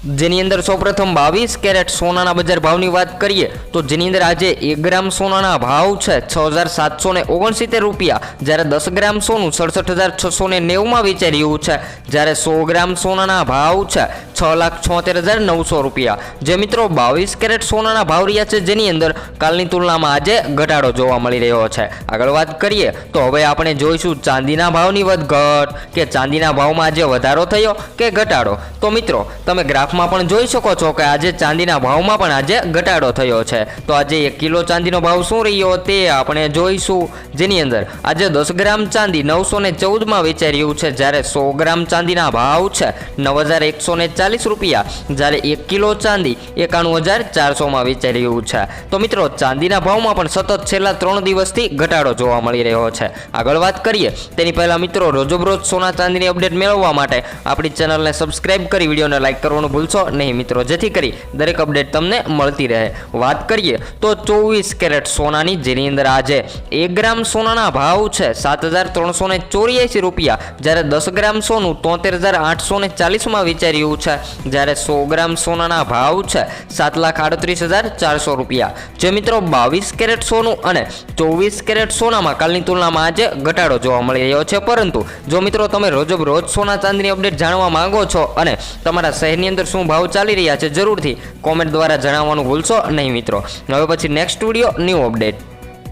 જેની અંદર સૌપ્રથમ બાવીસ કેરેટ સોનાના બજાર ભાવની વાત કરીએ, તો જેની અંદર આજે એક ગ્રામ સોનાના ભાવ છે છ હજાર સાતસો ને ઓગણસિત્તેર રૂપિયા, જ્યારે દસ ગ્રામ સોનું સડસઠ હજાર છસો ને નેવુંમાં વેચાઈ રહ્યું છે, જ્યારે સો ગ્રામ સોનાના ભાવ છે છ લાખ છોતેર હજાર નવસો રૂપિયા. જે મિત્રો, બાવીસ કેરેટ સોનાના ભાવ રહ્યા છે જેની અંદર કાલની તુલનામાં આજે ઘટાડો જોવા મળી રહ્યો છે. આગળ વાત કરીએ, તો હવે આપણે જોઈશું ચાંદીના ભાવની વધઘટ, કે ચાંદીના ભાવમાં આજે વધારો થયો કે ઘટાડો? તો મિત્રો, તમે ગ્રાફમાં પણ જોઈ શકો છો કે આજે ચાંદીના ભાવમાં પણ આજે ઘટાડો થયો છે. તો આજે એક કિલો ચાંદીનો ભાવ શું રહ્યો તે આપણે જોઈશું. જેની અંદર આજે દસ ગ્રામ ચાંદી નવસો ને ચૌદમાં વેચાઈ રહ્યું છે. જ્યારે સો ગ્રામ ચાંદીના ભાવ છે નવ હજાર એકસો ને ચાલીસ રૂપિયા. જ્યારે એક કિલો ચાંદી એકાણું હજાર ચારસોમાં વેચાઈ રહ્યું છે. તો મિત્રો, ચાંદીના ભાવમાં પણ સતત છેલ્લા ત્રણ દિવસથી ઘટાડો જોવા મળી રહ્યો છે. આગળ વાત કરીએ, તેની પહેલાં મિત્રો, રોજબરોજ સોના ચાંદીની અપડેટ મેળવવા માટે આપણી ચેનલને સબસ્ક્રાઇબ કરી, વિડીયોને લાઇક કરવાનું ભૂલશો નહીં મિત્રો. જેથી કરી દરેક અપડેટ તમને મળતી રહે. વાત કરીએ તો ચોવીસ કેરેટ સોનાની, જેની અંદર આજે એક ગ્રામ સોનાના ભાવ છે સાત હજાર ત્રણસો ને ચોર્યાસી રૂપિયા. જ્યારે દસ ગ્રામ સોનું તોતેર હજાર આઠસો ને ચાલીસમાં વિચાર્યું છે. જ્યારે સો ગ્રામ સોનાના ભાવ છે સાત લાખ આડત્રીસ હજાર ચારસો રૂપિયા. જે મિત્રો બાવીસ કેરેટ સોનું અને ચોવીસ કેરેટ સોનામાં કાલની તુલનામાં આજે ઘટાડો જોવા મળી રહ્યો છે. પરંતુ જો મિત્રો તમે રોજબ રોજ સોના ચાંદીની અપડેટ જાણવા માંગો છો અને તમારા શહેરની અંદર શું ભાવ ચાલી રહ્યા છે જરૂરથી કોમેન્ટ દ્વારા જણાવવાનું ભૂલશો નહીં મિત્રો. હવે પછી નેક્સ્ટ વીડિયો ન્યૂ અપડેટ